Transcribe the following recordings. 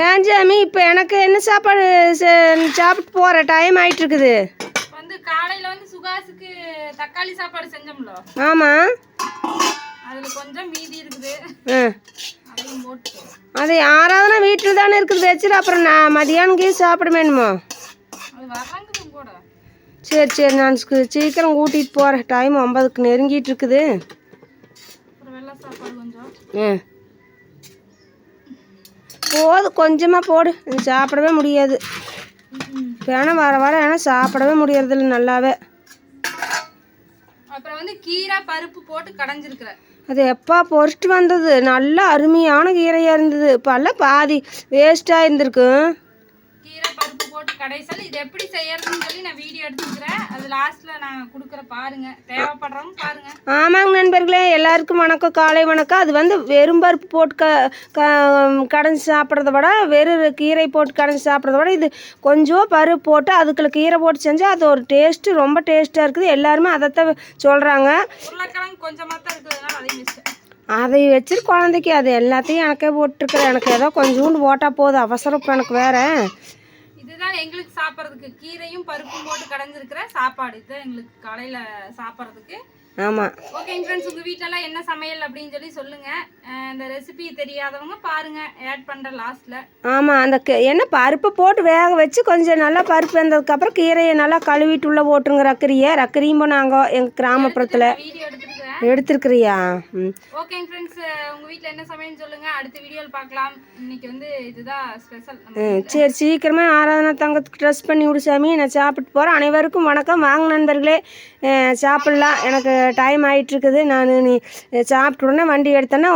ஏன் சாமி இப்போ எனக்கு என்ன சாப்பாடு சாப்பிட்டு போகிற டைம் ஆயிட்டு இருக்குது வந்து காலையில வந்து சுகாசுக்கு தக்காளி சாப்பாடு செஞ்சோம்ல? ஆமாம் அதுல கொஞ்சம் மீதி இருக்குது. அது ஆராதனா வீட்டில் தானே இருக்குது வச்சுரு அப்புறம் நான் மதியானம் கீழ் சாப்பிட வேணுமோ? சரி சரி நான் சீக்கிரம் கூட்டிகிட்டு போகிறேன் டைம் ஒன்பதுக்கு நெருங்கிட்டு இருக்குது ஆ. போதும் கொஞ்சமாக போடு. சாப்பிடவே முடியாது. வேணா வர வர ஏன்னா சாப்பிடவே முடியறதில்ல நல்லாவே. அப்புறம் வந்து கீரை பருப்பு போட்டு கடைஞ்சிருக்கிறேன் அது எப்பா பொறிச்சிட்டு வந்தது? நல்ல அருமையான கீரையாக இருந்தது. இப்போல்லாம் பாதி வேஸ்ட்டாக இருந்திருக்கும் கடைசல் இது எப்படி செய்யறதுன்னு சொல்லி நான் வீடியோ எடுத்துக்கிறேன். அது லாஸ்ட்ல நான் கொடுக்குற பாருங்க. தேவைப்படுறவங்க பாருங்க. ஆமாங்க நண்பர்களே எல்லாருக்கும் வணக்கம். காலை வணக்கம். அது வந்து வெறும் பருப்பு போட்டு க கடைஞ்சி சாப்பிட்றத விட வெறும் கீரை போட்டு கடைஞ்சி சாப்பிட்றத விட இது கொஞ்சம் பருப்பு போட்டு அதுக்குள்ள கீரை போட்டு செஞ்சால் அது ஒரு டேஸ்ட்டு ரொம்ப டேஸ்ட்டாக இருக்குது. எல்லாருமே அதைத்தான் சொல்கிறாங்க உருளைக்கிழங்கு கொஞ்சமாக தான் இருக்கிறதுனால அதையும் அதை வச்சுட்டு குழந்தைக்கு. அது எல்லாத்தையும் எனக்கே போட்டுருக்குறேன். எனக்கு ஏதோ கொஞ்சோண்டு போட்டால் போதும். அவசரம் இப்போ எனக்கு வேற. இதுதான் எங்களுக்கு சாப்பிட்றதுக்கு. கீரையும் பருப்பும் போட்டு கடைஞ்சிருக்கிற சாப்பாடு. இதுதான் எங்களுக்கு காலையில் சாப்பிட்றதுக்கு. ஆமாம் ஓகே ஃப்ரெண்ட்ஸ் உங்க வீட்டிலலாம் என்ன சமையல் அப்படின்னு சொல்லி சொல்லுங்க. அஹ் இந்த ரெசிபி தெரியாதவங்க பாருங்க ஆட் பண்ற லாஸ்ட்ல ஆமாம் அந்த என்ன பருப்பை போட்டு வேக வச்சு கொஞ்சம் நல்லா பருப்பு வெந்ததுக்கப்புறம் கீரையை நல்லா கழுவிட்டு உள்ளே போட்டுருங்க ரக்கரியை. ரக்கரியும் நாங்கள் எங்கள் கிராமப்புறத்தில் எடுத்துருக்குறியா? ம். ஓகே ஃப்ரெண்ட்ஸ் உங்க வீட்ல என்ன சமையல்னு சொல்லுங்க. அடுத்த வீடியோல பார்க்கலாம். இன்னைக்கு வந்து இதுதான் ஸ்பெஷல் சரி சீக்கிரமே ஆராதனா தங்கத்துக்கு ட்ரெஸ் பண்ணி விடு சாமி. நான் சாப்பிட்டு போகிறேன் அனைவருக்கும் வணக்கம். வாங்க நண்பர்களே. சாப்பிட்லாம். எனக்கு டைம் ஆகிட்டுருக்குது நான் நீ சாப்பிட்ட உடனே வண்டி எடுத்தேன்னா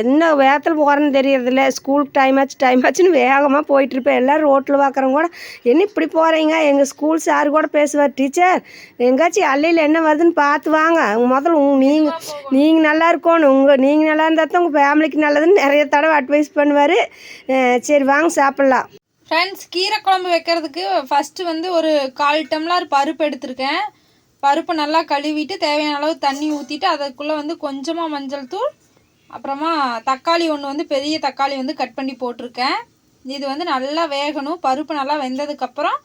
என்ன வேகத்தில் போகிறேன்னு தெரியறதில்ல. ஸ்கூலுக்கு டைம் ஆச்சு டைம் ஆச்சுன்னு வேகமாக போயிட்டுருப்பேன். எல்லோரும் ரோட்டில் பார்க்குறவங்க கூட என்ன இப்படி போகிறீங்க எங்கள் ஸ்கூல் சார் கூட பேசுவார் டீச்சர் எங்காச்சும் அல்லையில் என்ன வருதுன்னு பார்த்து வாங்க. முதல்ல உங்கள் நீங்கள் நீங்கள் நல்லா இருக்கணும் உங்கள் நீங்கள் நல்லா இருந்தால் தான் உங்கள் ஃபேமிலிக்கு நல்லதுன்னு நிறைய தடவை அட்வைஸ் பண்ணுவார். சரி வாங்க சாப்பிட்லாம். ஃப்ரெண்ட்ஸ் கீரை குழம்பு வைக்கிறதுக்கு ஃபஸ்ட்டு வந்து ஒரு கால் டம்ளர் பருப்பு எடுத்திருக்கேன். பருப்பு நல்லா கழுவிட்டு தேவையான அளவு தண்ணி ஊற்றிட்டு அதுக்குள்ளே வந்து கொஞ்சமாக மஞ்சள் தூள் அப்புறமா தக்காளி ஒன்று வந்து பெரிய தக்காளி வந்து கட் பண்ணி போட்டிருக்கேன். இது வந்து நல்லா வேகணும். பருப்பு நல்லா வெந்ததுக்கப்புறம்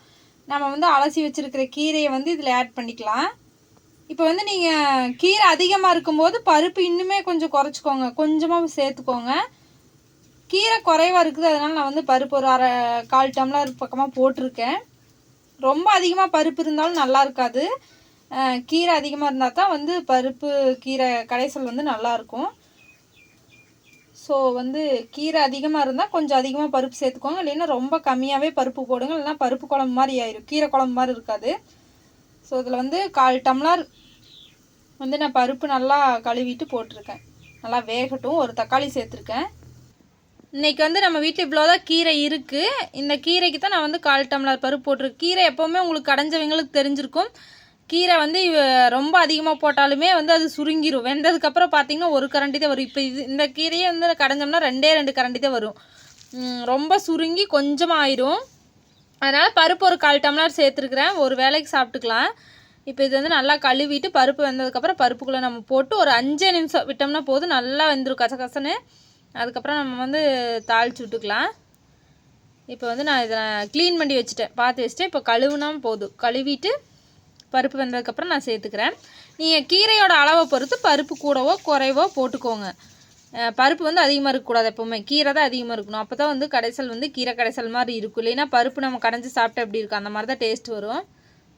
நம்ம வந்து அலசி வச்சுருக்கிற கீரையை வந்து இதில் ஆட் பண்ணிக்கலாம். இப்போ வந்து நீங்கள் கீரை அதிகமாக இருக்கும்போது பருப்பு இன்னுமே கொஞ்சம் குறைச்சிக்கோங்க. கொஞ்சமாக சேர்த்துக்கோங்க. கீரை குறைவாக இருக்குது. அதனால் நான் வந்து பருப்பு ஒரு அரை கால் டம்ளர் பக்கமாக போட்டிருக்கேன். ரொம்ப அதிகமாக பருப்பு இருந்தாலும் நல்லா இருக்காது. கீரை அதிகமாக இருந்தால் தான் வந்து பருப்பு கீரை கடைசல் வந்து நல்லாயிருக்கும் ஸோ வந்து கீரை அதிகமாக இருந்தால் கொஞ்சம் அதிகமாக பருப்பு சேர்த்துக்கோங்க. இல்லைன்னா ரொம்ப கம்மியாகவே பருப்பு போடுங்க. இல்லைன்னா பருப்பு குழம்பு மாதிரி ஆயிரும். கீரை குழம்பு மாதிரி இருக்காது. ஸோ இதில் வந்து கால் டம்ளர் வந்து நான் பருப்பு நல்லா கழுவிட்டு போட்டிருக்கேன். நல்லா வேகட்டும். ஒரு தக்காளி சேர்த்துருக்கேன். இன்னைக்கு வந்து நம்ம வீட்டில் இவ்வளோதான் கீரை இருக்குது இந்த கீரைக்கு தான் நான் வந்து கால் டம்ளர் பருப்பு போட்டிருக்கேன். கீரை எப்போவுமே உங்களுக்கு கடைஞ்சவங்களுக்கு தெரிஞ்சிருக்கும். கீரை வந்து ரொம்ப அதிகமாக போட்டாலுமே வந்து அது சுருங்கிரும். வெந்ததுக்கப்புறம் பார்த்தீங்கன்னா ஒரு கரண்டி தான் வரும். இப்போ இது இந்த கீரையே வந்து கடைஞ்சோம்னா ரெண்டே ரெண்டு கரண்டி தான் வரும் ரொம்ப சுருங்கி கொஞ்சமாக ஆயிரும் அதனால் பருப்பு ஒரு கால் டம்ளர் சேர்த்துருக்குறேன். ஒரு வேலைக்கு சாப்பிட்டுக்கலாம். இப்போ இது வந்து நல்லா கழுவிட்டு பருப்பு வெந்ததுக்கப்புறம் பருப்புக்குள்ளே நம்ம போட்டு ஒரு அஞ்சே நிமிஷம் விட்டோம்னா போதும். நல்லா வெந்துடும் கசகசன்னு. அதுக்கப்புறம் நம்ம வந்து தாளிச்சு விட்டுக்கலாம். இப்போ வந்து நான் இதை க்ளீன் பண்ணி வச்சுட்டேன். பார்த்து வச்சுட்டேன். இப்போ கழுவுனா போதும். கழுவிட்டு பருப்பு வெந்ததுக்கப்புறம் நான் சேர்த்துக்கிறேன். நீங்கள் கீரையோட அளவை பொறுத்து பருப்பு கூடவோ குறைவோ போட்டுக்கோங்க. பருப்பு வந்து அதிகமாக இருக்கக்கூடாது எப்போவுமே. கீரை தான் அதிகமாக இருக்கணும். அப்போ தான் வந்து கடைசல் வந்து கீரை கடைசல் மாதிரி இருக்கும். இல்லைன்னா பருப்பு நம்ம கடைஞ்சி சாப்பிட்டா எப்படி இருக்கும்? அந்த மாதிரி தான் டேஸ்ட் வரும்.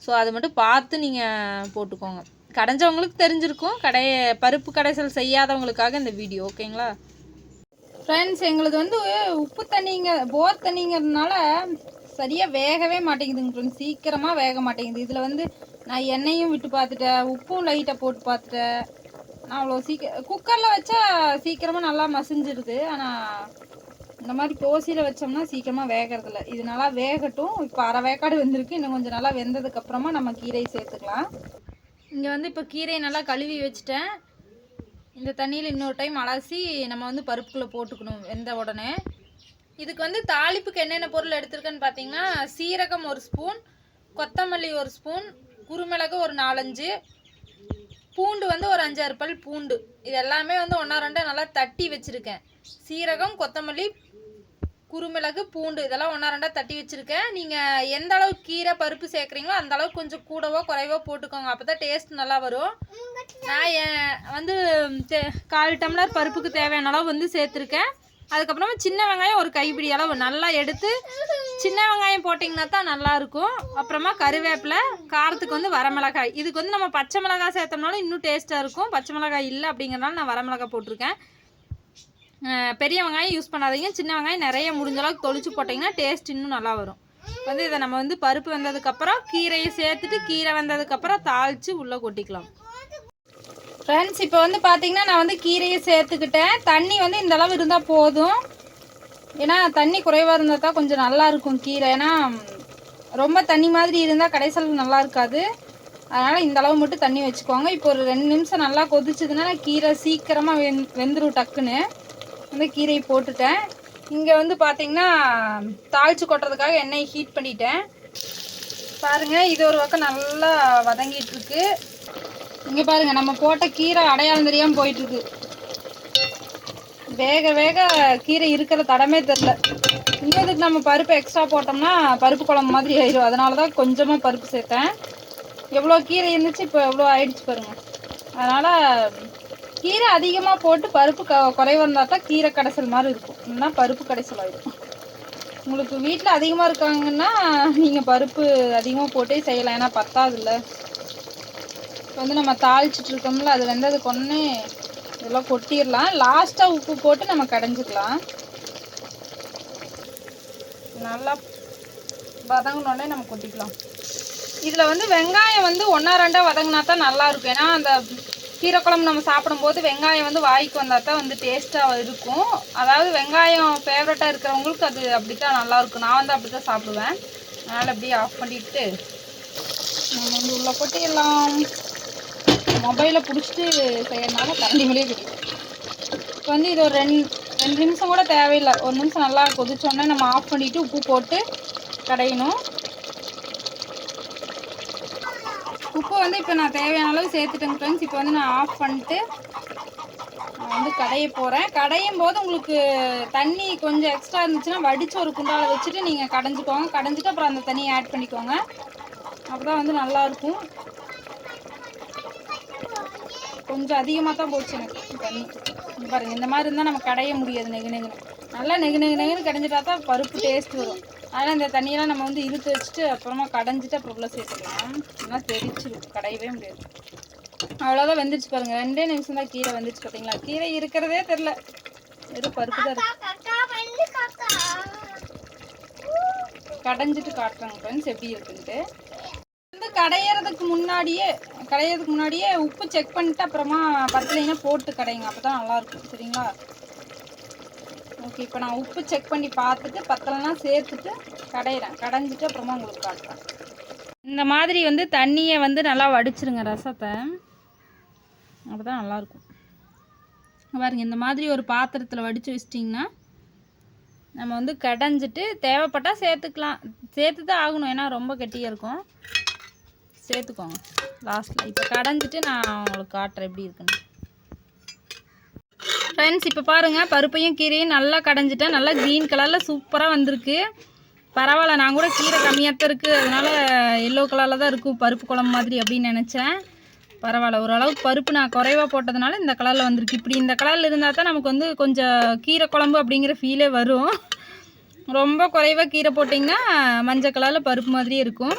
ஸோ அது மட்டும் பார்த்து நீங்கள் போட்டுக்கோங்க. கடைஞ்சவங்களுக்கு தெரிஞ்சிருக்கும். கடை பருப்பு கடைசல் செய்யாதவங்களுக்காக இந்த வீடியோ ஓகேங்களா? ஃப்ரெண்ட்ஸ் எங்களுது வந்து உப்பு தண்ணிங்க போர் தண்ணிங்கிறதுனால சரியாக வேகவே மாட்டேங்குதுங்க ஃப்ரெண்ட்ஸ் சீக்கிரமாக வேக மாட்டேங்குது. இதில் வந்து நான் எண்ணெயும் விட்டு பார்த்துட்டேன். உப்பும் லைட்டாக போட்டு பார்த்துட்டேன். நான் அவ்வளோ சீக்கிரம் குக்கரில் வச்சா சீக்கிரமாக நல்லா மசிஞ்சிருது. ஆனால் இந்த மாதிரி தோசையில் வச்சோம்னா சீக்கிரமாக வேகறதில்ல. இது நல்லா வேகட்டும். இப்போ அரை வேக்காடு வெந்திருக்கு. இன்னும் கொஞ்சம் நல்லா வெந்ததுக்கப்புறமா நம்ம கீரையை சேர்த்துக்கலாம். இங்கே வந்து இப்போ கீரையை நல்லா கழுவி வச்சுட்டேன். இந்த தண்ணியில் இன்னொரு டைம் அலசி நம்ம வந்து பருப்புக்குள்ளே போட்டுக்கணும். வெந்த உடனே. இதுக்கு வந்து தாளிப்புக்கு என்னென்ன பொருள் எடுத்திருக்கேன்னு பார்த்தீங்கன்னா சீரகம் ஒரு ஸ்பூன் கொத்தமல்லி ஒரு ஸ்பூன் குருமிளகு ஒரு நாலஞ்சு பூண்டு வந்து ஒரு அஞ்சாறு பல் பூண்டு. இது எல்லாமே வந்து ஒன்றா ரெண்டாக நல்லா தட்டி வச்சுருக்கேன். சீரகம் கொத்தமல்லி குருமிளகு பூண்டு இதெல்லாம் ஒன்றா ரெண்டாக தட்டி வச்சுருக்கேன். நீங்கள் எந்த அளவுக்கு கீரை பருப்பு சேர்க்குறீங்களோ அந்த அளவுக்கு கொஞ்சம் கூடவோ குறைவோ போட்டுக்கோங்க. அப்போ தான் டேஸ்ட் நல்லா வரும். நான் வந்து கால் டம்ளர் பருப்புக்கு தேவையான அளவு வந்து சேர்த்துருக்கேன். அதுக்கப்புறமா சின்ன வெங்காயம் ஒரு கைப்பிடி அளவு நல்லா எடுத்து சின்ன வெங்காயம் போட்டிங்கன்னா தான் நல்லாயிருக்கும். அப்புறமா கருவேப்பிலை காரத்துக்கு வந்து வரமிளகாய். இதுக்கு வந்து நம்ம பச்சை மிளகாய் சேர்த்தோம்னாலும் இன்னும் டேஸ்ட்டாக இருக்கும். பச்சை மிளகாய் இல்லை அப்படிங்கிறனால நான் வரமிளகாய் போட்டிருக்கேன். பெரிய வெங்காயம் யூஸ் பண்ணாதீங்க. சின்ன வெங்காயம் நிறைய முடிஞ்ச அளவுக்கு தொளிச்சு போட்டிங்கன்னா டேஸ்ட் இன்னும் நல்லா வரும். வந்து இதை நம்ம வந்து பருப்பு வெந்ததுக்கப்புறம் கீரையை சேர்த்துட்டு கீரை வெந்ததுக்கப்புறம் தாளித்து உள்ளே கொட்டிக்கலாம். ஃப்ரெண்ட்ஸ் இப்போ வந்து பார்த்தீங்கன்னா நான் வந்து கீரையை சேர்த்துக்கிட்டேன். தண்ணி வந்து இந்த அளவு இருந்தால் போதும். ஏன்னா தண்ணி குறைவாக இருந்தால் தான் கொஞ்சம் நல்லாயிருக்கும் கீரை. ஏன்னா ரொம்ப தண்ணி மாதிரி இருந்தால் கடைசியில் நல்லா இருக்காது. அதனால் இந்த அளவு மட்டும் தண்ணி வச்சுக்கோங்க. இப்போ ஒரு ரெண்டு நிமிஷம் நல்லா கொதிச்சதுன்னா கீரை சீக்கிரமாக வெந் வெந்துடும் டக்குன்னு. வந்து கீரையை போட்டுட்டேன். இங்கே வந்து பார்த்தீங்கன்னா தாளித்து கொட்டுறதுக்காக எண்ணெய் ஹீட் பண்ணிட்டேன். பாருங்கள் இது ஒரு பக்கம் நல்லா வதங்கிட்டுருக்கு இங்க பாருங்க நம்ம போட்ட கீரை அடையாளம் தெரியாம போயிட்டு இருக்கு வேக வேக கீரை இருக்கிற தடமே தெரில இன்னும் இதுக்கு நம்ம பருப்பு எக்ஸ்ட்ரா போட்டோம்னா பருப்பு குழம்பு மாதிரி ஆயிடும் அதனால தான் கொஞ்சமாக பருப்பு சேர்த்தேன். எவ்வளோ கீரை இருந்துச்சு இப்போ எவ்வளோ ஆயிடுச்சு பாருங்க. அதனால் கீரை அதிகமாக போட்டு பருப்பு க குறைவா இருந்தால் தான் கீரை கடைசல் மாதிரி இருக்கும். இல்லைன்னா பருப்பு கடைசல் ஆகிடும் உங்களுக்கு வீட்டில் அதிகமாக இருக்காங்கன்னா நீங்கள் பருப்பு அதிகமாக போட்டே செய்யலாம். ஏன்னா பத்தாது இல்லை வந்து நம்ம தாளிச்சிட்டு இருக்கோம்ல அது வெந்தது கொன்னே இதெல்லாம் கொட்டிடலாம் லாஸ்ட்டாக உப்பு போட்டு நம்ம கடைஞ்சிக்கலாம். நல்லா வதங்கினோடனே நம்ம கொட்டிக்கலாம். இதில் வந்து வெங்காயம் வந்து ஒன்றா ரெண்டாக வதங்கினா தான் நல்லாயிருக்கும் ஏன்னா அந்த கீரைக்குழம்பு நம்ம சாப்பிடும்போது வெங்காயம் வந்து வாய்க்கு வந்தால் தான் வந்து டேஸ்ட்டாக இருக்கும். அதாவது வெங்காயம் ஃபேவரட்டாக இருக்கிறவங்களுக்கு அது அப்படி தான் நல்லாயிருக்கும் நான் வந்து அப்படி தான் சாப்பிடுவேன். அதனால் அப்படியே ஆஃப் பண்ணிட்டு நம்ம வந்து உள்ளே கொட்டிடலாம். மொபைலை பிடிச்சிட்டு செய்யறதுனால கரண்டி மேலே தெரியும் இப்போ வந்து இது ஒரு ரெண்டு ரெண்டு நிமிஷம் கூட தேவையில்லை. ஒரு நிமிஷம் நல்லா கொதிச்சோடனே நம்ம ஆஃப் பண்ணிவிட்டு உப்பு போட்டு கடையணும். உப்பு வந்து இப்போ நான் தேவையான அளவு சேர்த்துட்டேங்க ஃப்ரெண்ட்ஸ் இப்போ வந்து நான் ஆஃப் பண்ணிட்டு நான் வந்து கடைய போகிறேன் கடையும் போது உங்களுக்கு தண்ணி கொஞ்சம் எக்ஸ்ட்ரா இருந்துச்சுன்னா வடித்து ஒரு குண்டால் வச்சுட்டு நீங்கள் கடைஞ்சிக்கோங்க. கடைஞ்சிட்டு அப்புறம் அந்த தண்ணியை ஆட் பண்ணிக்கோங்க. அப்போ தான் வந்து நல்லாயிருக்கும் கொஞ்சம் அதிகமாக தான் போச்சு எனக்கு. தண்ணி இங்க பாருங்க இந்த மாதிரி இருந்தால் நம்ம கடைய முடியாது நெகு நெகுன்னு. நல்லா நெகு நெகு நெகுன்னு கடைஞ்சிட்டா தான் பருப்பு டேஸ்ட் வரும். அதனால் இந்த தண்ணியெல்லாம் நம்ம வந்து இழுத்து வச்சுட்டு அப்புறமா கடைஞ்சிட்டு அப்புறம் உள்ள சேர்த்துக்கலாம். இல்லைன்னா தெரிச்சிடும் கடையவே முடியாது. அவ்வளோதான் வெந்துருச்சு பாருங்க. ரெண்டே நிமிஷம் தான் கீரை வெந்துருச்சு பார்த்தீங்களா கீரை இருக்கிறதே தெரில வெறும் பருப்பு தான் இருக்கு. கடைஞ்சிட்டு காட்டுறாங்க ஃப்ரெண்ட்ஸ் எப்படி இருக்குன்ட்டு. கடையிறதுக்கு முன்னாடியே கடையிறதுக்கு முன்னாடியே உப்பு செக் பண்ணிட்டு அப்புறமா பத்தலைன்னா போட்டு கடைங்க. அப்போ தான் நல்லாயிருக்கும். சரிங்களா? ஓகே இப்போ நான் உப்பு செக் பண்ணி பார்த்துட்டு பத்தலைன்னா சேர்த்துட்டு கடையிறேன். கடைஞ்சிட்டு அப்புறமா உங்களுக்கு காட்டுறேன். இந்த மாதிரி வந்து தண்ணியை வந்து நல்லா வடிச்சிருங்க ரசத்தை. அப்போ தான் நல்லாயிருக்கும். பாருங்க இந்த மாதிரி ஒரு பாத்திரத்தில் வடித்து வச்சிட்டிங்கன்னா நம்ம வந்து கடைஞ்சிட்டு தேவைப்பட்டால் சேர்த்துக்கலாம். சேர்த்து தான் ஆகணும். ஏன்னா ரொம்ப கெட்டியாக இருக்கும். சேர்த்துக்கோங்க. லாஸ்ட்டில் இப்போ கடைஞ்சிட்டு நான் உங்களுக்கு காட்டுறேன் எப்படி இருக்குன்னு. ஃப்ரெண்ட்ஸ் இப்போ பாருங்கள் பருப்பையும் கீரையும் நல்லா கடைஞ்சிட்டேன் நல்லா க்ரீன் கலரில் சூப்பராக வந்திருக்கு. பரவாயில்ல நான் கூட கீரை கம்மியாக தான் இருக்குது அதனால் எல்லோ கலரில் தான் இருக்கும் பருப்பு குழம்பு மாதிரி அப்படின்னு நினச்சேன். பரவாயில்ல ஓரளவுக்கு பருப்பு நான் குறைவாக போட்டதுனால இந்த கலரில் வந்திருக்கு. இப்படி இந்த கலரில் இருந்தால் தான் நமக்கு வந்து கொஞ்சம் கீரை குழம்பு அப்படிங்கிற ஃபீலே வரும். ரொம்ப குறைவாக கீரை போட்டிங்கன்னா மஞ்சள் கலரில் பருப்பு மாதிரியே இருக்கும்.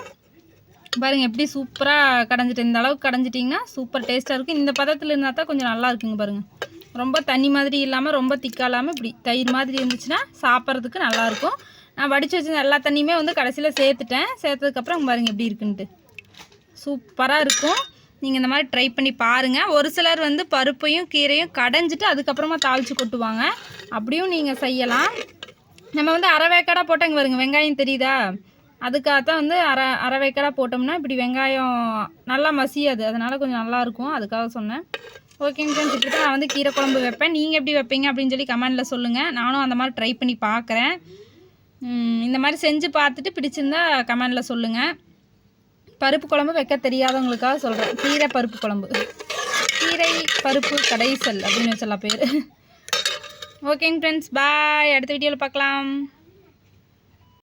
பாருங்கள் எப்படி சூப்பராக கடைஞ்சிட்டு இந்த அளவுக்கு கடைஞ்சிட்டிங்கன்னா சூப்பர் டேஸ்ட்டாக இருக்கும். இந்த பதத்தில் இருந்தால் தான் கொஞ்சம் நல்லா இருக்குங்க பாருங்கள் ரொம்ப தண்ணி மாதிரி இல்லாமல் ரொம்ப திக்காக இல்லாமல் இப்படி தயிர் மாதிரி இருந்துச்சுன்னா சாப்பிட்றதுக்கு நல்லாயிருக்கும் நான் வடித்து வச்சிருந்த எல்லா தண்ணியுமே வந்து கடைசியில் சேர்த்துட்டேன். சேர்த்ததுக்கப்புறம் பாருங்கள் எப்படி இருக்குன்ட்டு. சூப்பராக இருக்கும். நீங்கள் இந்த மாதிரி ட்ரை பண்ணி பாருங்கள் ஒரு சிலர் வந்து பருப்பையும் கீரையும் கடைஞ்சிட்டு அதுக்கப்புறமா தாளித்து கொட்டுவாங்க. அப்படியும் நீங்கள் செய்யலாம். நம்ம வந்து அரை வேக்காடாக போட்டாங்க பாருங்க. வெங்காயம் தெரியுதா? அதுக்காகத்தான் வந்து அரை அரை போட்டோம்னா இப்படி வெங்காயம் நல்லா மசியாது. அதனால் கொஞ்சம் நல்லாயிருக்கும். அதுக்காக சொன்னேன். ஓகேங்க ஃப்ரெண்ட்ஸ் இப்படி தான் நான் வந்து கீரை குழம்பு வைப்பேன். நீங்கள் எப்படி வைப்பீங்க அப்படின்னு சொல்லி கமெண்டில் சொல்லுங்கள் நானும் அந்த மாதிரி ட்ரை பண்ணி பார்க்குறேன். இந்த மாதிரி செஞ்சு பார்த்துட்டு பிடிச்சிருந்தா கமெண்டில் சொல்லுங்கள் பருப்பு குழம்பு வைக்க தெரியாதவங்களுக்காக சொல்கிறேன் கீரை பருப்பு குழம்பு. கீரை பருப்பு கடைசல் அப்படின்னு வச்சலாம் பேர். ஓகேங்க ஃப்ரெண்ட்ஸ் பாய் அடுத்த வீடியோவில் பார்க்கலாம்.